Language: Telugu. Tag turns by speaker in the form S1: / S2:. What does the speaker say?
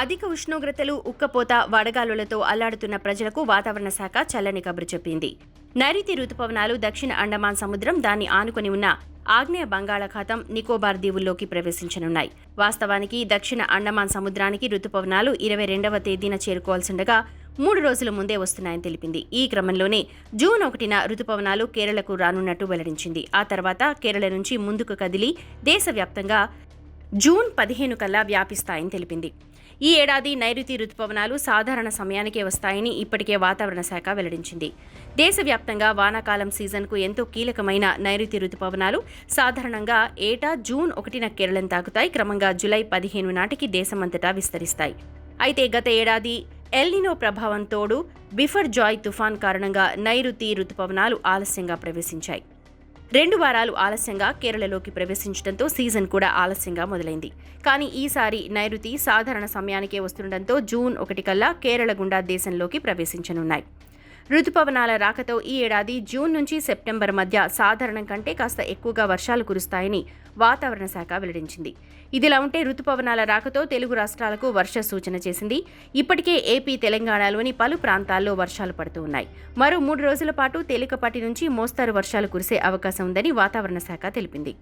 S1: అధిక ఉష్ణోగ్రతలు ఉక్కపోత వడగాలులతో అల్లాడుతున్న ప్రజలకు వాతావరణ శాఖ చల్లని కబురు చెప్పింది. నైరుతి రుతుపవనాలు దక్షిణ అండమాన్ సముద్రం దాన్ని ఆనుకుని ఉన్న ఆగ్నేయ బంగాళాఖాతం నికోబార్ దీవుల్లోకి ప్రవేశించనున్నాయి. వాస్తవానికి దక్షిణ అండమాన్ సముద్రానికి రుతుపవనాలు ఇరవై రెండవ తేదీన చేరుకోవాల్సిండగా మూడు రోజుల ముందే వస్తున్నాయని తెలిపింది. ఈ క్రమంలోనే జూన్ ఒకటిన రుతుపవనాలు కేరళకు రానున్నట్టు వెల్లడించింది. ఆ తర్వాత కేరళ నుంచి ముందుకు కదిలి దేశవ్యాప్తంగా జూన్ పదిహేను కల్లా వ్యాపిస్తాయని తెలిపింది. ఈ ఏడాది నైరుతి రుతుపవనాలు సాధారణ సమయానికే వస్తాయని ఇప్పటికే వాతావరణ శాఖ వెల్లడించింది. దేశవ్యాప్తంగా వానాకాలం సీజన్కు ఎంతో కీలకమైన నైరుతి రుతుపవనాలు సాధారణంగా ఏటా జూన్ ఒకటిన కేరళం తాకుతాయి. క్రమంగా జులై పదిహేను నాటికి దేశమంతటా విస్తరిస్తాయి. అయితే గత ఏడాది ఎల్నినో ప్రభావం తోడు బిఫర్ జాయ్ తుఫాన్ కారణంగా నైరుతి రుతుపవనాలు ఆలస్యంగా ప్రవేశించాయి. రెండు వారాలు ఆలస్యంగా కేరళలోకి ప్రవేశించడంతో సీజన్ కూడా ఆలస్యంగా మొదలైంది. కానీ ఈసారి నైరుతి సాధారణ సమయానికే వస్తుండటంతో జూన్ ఒకటి కల్లా కేరళ గుండా దేశంలోకి ప్రవేశించనున్నాయి. రుతుపవనాల రాకతో ఈ ఏడాది జూన్ నుంచి సెప్టెంబర్ మధ్య సాధారణం కంటే కాస్త ఎక్కువగా వర్షాలు కురుస్తాయని వాతావరణ శాఖ వెల్లడించింది. ఇదిలా ఉంటే రుతుపవనాల రాకతో తెలుగు రాష్ట్రాలకు వర్ష సూచన చేసింది. ఇప్పటికే ఏపీ తెలంగాణలోని పలు ప్రాంతాల్లో వర్షాలు పడుతూ ఉన్నాయి. మరో మూడు రోజుల పాటు తేలికపాటి నుంచి మోస్తారు వర్షాలు కురిసే అవకాశం ఉందని వాతావరణ శాఖ తెలిపింది.